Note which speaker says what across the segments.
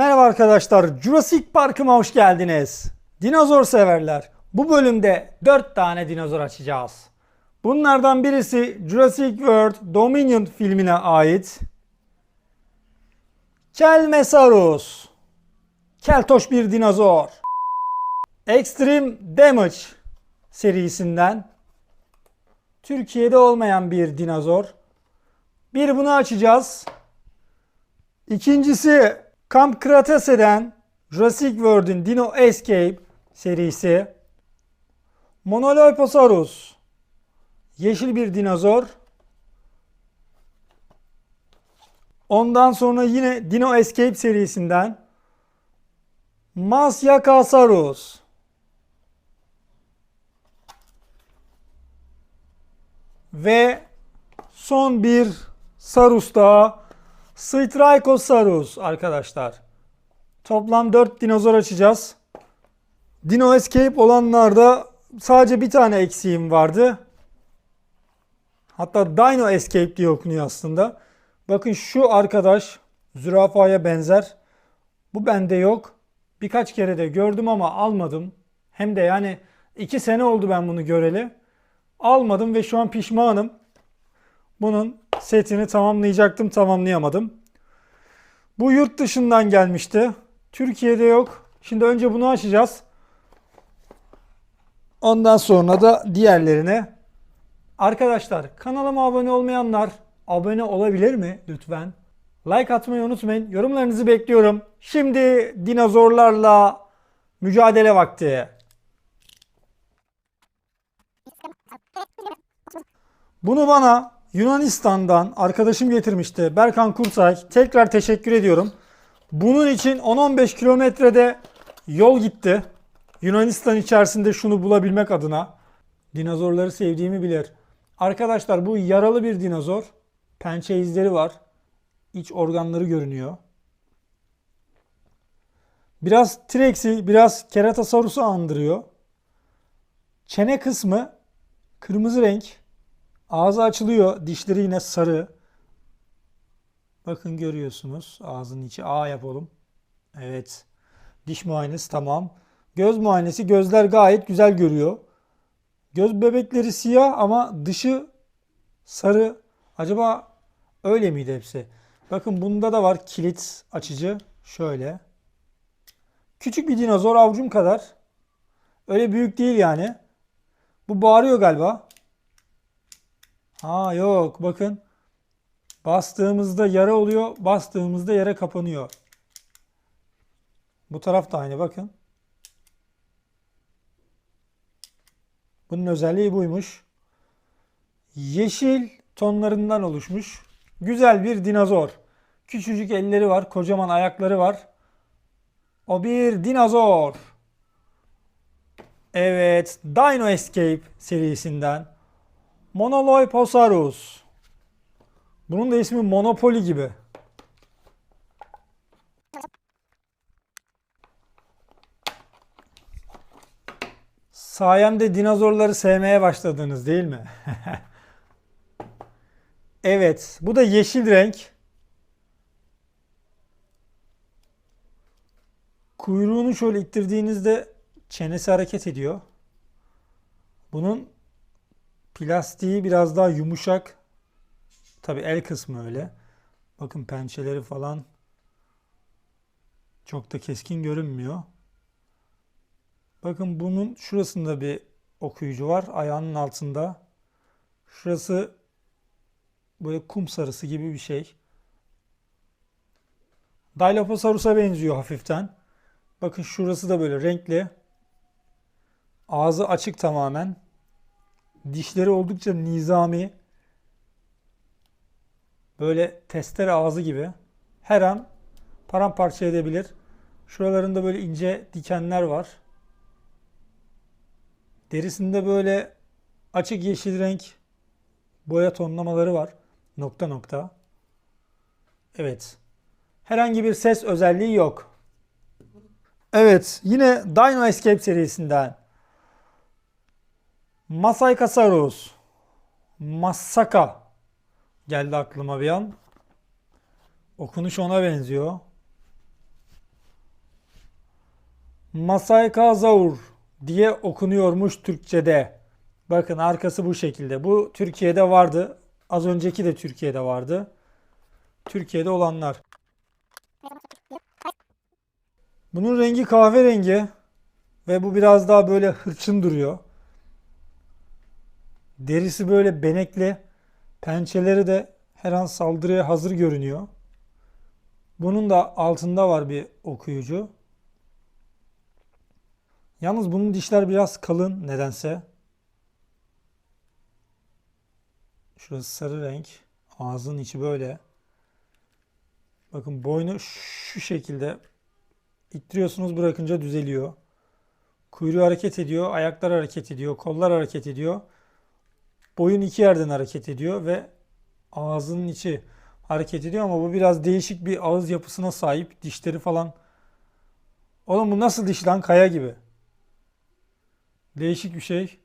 Speaker 1: Merhaba arkadaşlar, Jurassic Park'ıma hoş geldiniz. Dinozor severler, bu bölümde 4 tane dinozor açacağız. Bunlardan birisi Jurassic World Dominion filmine ait Kelmesaurus. Keltoş bir dinozor. Extreme Damage serisinden Türkiye'de olmayan bir dinozor. Bir bunu açacağız. İkincisi Camp Cretacea'den Jurassic World'in Dino Escape serisi Monoloposaurus Yeşil bir dinozor Ondan sonra yine Dino Escape serisinden Masyacasaurus ve son bir Sarus daha Straicosaurus arkadaşlar. Toplam 4 dinozor açacağız. Dino Escape olanlarda sadece bir tane eksiğim vardı. Hatta Dino Escape diye okunuyor aslında. Bakın şu arkadaş zürafaya benzer. Bu bende yok. Birkaç kere de gördüm ama almadım. Hem de yani 2 sene oldu ben bunu göreli. Almadım ve şu an pişmanım. Bunun setini tamamlayacaktım tamamlayamadım. Bu yurt dışından gelmişti. Türkiye'de yok. Şimdi önce bunu açacağız. Ondan sonra da diğerlerine. Arkadaşlar kanalıma abone olmayanlar abone olabilir mi lütfen? Like atmayı unutmayın. Yorumlarınızı bekliyorum. Şimdi dinozorlarla mücadele vakti. Bunu bana Yunanistan'dan arkadaşım getirmişti. Berkan Kursay. Tekrar teşekkür ediyorum. Bunun için 10-15 kilometrede yol gitti. Yunanistan içerisinde şunu bulabilmek adına. Dinozorları sevdiğimi bilir. Arkadaşlar bu yaralı bir dinozor. Pençe izleri var. İç organları görünüyor. Biraz T-Rex'i, biraz Keratosaurus'u andırıyor. Çene kısmı kırmızı renk. Ağzı açılıyor. Dişleri yine sarı. Bakın görüyorsunuz. Ağzının içi A yapalım. Evet. Diş muayenesi tamam. Göz muayenesi. Gözler gayet güzel görüyor. Göz bebekleri siyah ama dışı sarı. Acaba öyle miydi hepsi? Bakın bunda da var kilit açıcı. Şöyle. Küçük bir dinozor avcum kadar. Öyle büyük değil yani. Bu bağırıyor galiba. Ha yok bakın. Bastığımızda yara oluyor. Bastığımızda yere kapanıyor. Bu taraf da aynı bakın. Bunun özelliği buymuş. Yeşil tonlarından oluşmuş. Güzel bir dinozor. Küçücük elleri var, kocaman ayakları var. O bir dinozor. Evet, Dino Escape serisinden Monoloy Posarus. Bunun da ismi Monopoly gibi. Sayemde dinozorları sevmeye başladınız değil mi? evet. Bu da yeşil renk. Kuyruğunu şöyle ittirdiğinizde çenesi hareket ediyor. Bunun Plastiği biraz daha yumuşak. Tabi el kısmı öyle. Bakın pençeleri falan çok da keskin görünmüyor. Bakın bunun şurasında bir okuyucu var. Ayağının altında. Şurası böyle kum sarısı gibi bir şey. Dilophosaurus'a benziyor hafiften. Bakın şurası da böyle renkli. Ağzı açık tamamen. Dişleri oldukça nizami. Böyle tester ağzı gibi. Her an paramparça edebilir. Şuralarında böyle ince dikenler var. Derisinde böyle açık yeşil renk boya tonlamaları var. Nokta nokta. Evet. Herhangi bir ses özelliği yok. Evet yine Dino Escape serisinden Masai Kasaros. Masaka. Geldi aklıma bir an. Okunuş ona benziyor. Masai Kazaur diye okunuyormuş Türkçe'de. Bakın arkası bu şekilde. Bu Türkiye'de vardı. Az önceki de Türkiye'de vardı. Türkiye'de olanlar. Bunun rengi kahverengi ve bu biraz daha böyle hırçın duruyor. Derisi böyle benekli. Pençeleri de her an saldırıya hazır görünüyor. Bunun da altında var bir okuyucu. Yalnız bunun dişler biraz kalın nedense. Şurası sarı renk. Ağzının içi böyle. Bakın boynu şu şekilde ittiriyorsunuz bırakınca düzeliyor. Kuyruğu hareket ediyor, ayaklar hareket ediyor, kollar hareket ediyor. Boyun iki yerden hareket ediyor ve ağzının içi hareket ediyor ama bu biraz değişik bir ağız yapısına sahip. Dişleri falan. Oğlum bu nasıl diş lan? Kaya gibi. Değişik bir şey.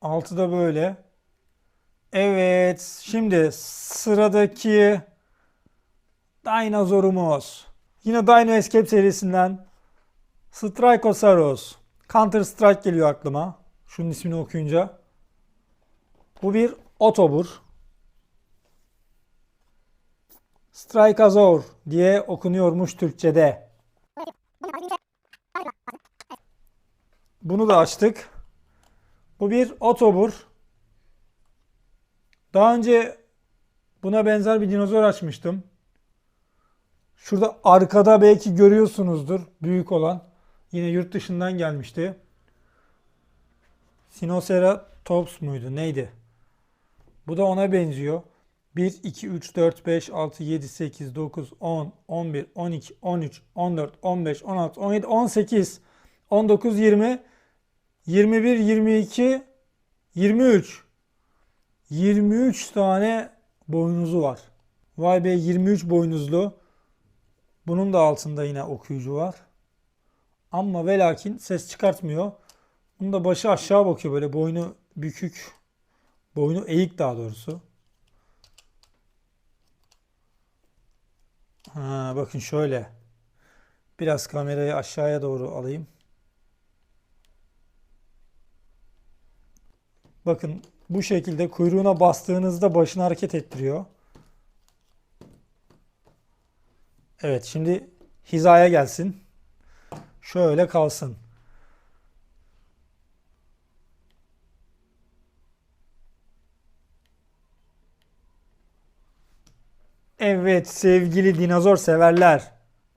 Speaker 1: Altı da böyle. Evet. Şimdi sıradaki dinozorumuz. Yine Dino Escape serisinden Strikosaurus. Counter Strike geliyor aklıma. Şunun ismini okuyunca. Bu bir otobur. Strikazor diye okunuyormuş Türkçe'de. Bunu da açtık. Bu bir otobur. Daha önce buna benzer bir dinozor açmıştım. Şurada arkada belki görüyorsunuzdur büyük olan. Yine yurt dışından gelmişti. Sinoceratops muydu neydi? Bu da ona benziyor. 1, 2, 3, 4, 5, 6, 7, 8, 9, 10, 11, 12, 13, 14, 15, 16, 17, 18, 19, 20, 21, 22, 23. 23 tane boynuzu var. Vay be 23 boynuzlu. Bunun da altında yine okuyucu var. Ama velakin ses çıkartmıyor. Bunun da başı aşağı bakıyor böyle boynu bükük. Boynu eğik daha doğrusu. Ha, bakın şöyle. Biraz kamerayı aşağıya doğru alayım. Bakın bu şekilde kuyruğuna bastığınızda başını hareket ettiriyor. Evet şimdi hizaya gelsin. Şöyle kalsın. Evet sevgili dinozor severler.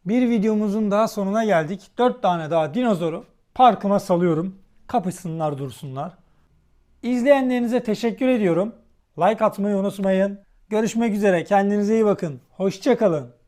Speaker 1: Bir videomuzun daha sonuna geldik. 4 tane daha dinozoru parkıma salıyorum. Kapışsınlar dursunlar. İzleyenlerinize teşekkür ediyorum. Like atmayı unutmayın. Görüşmek üzere. Kendinize iyi bakın. Hoşçakalın.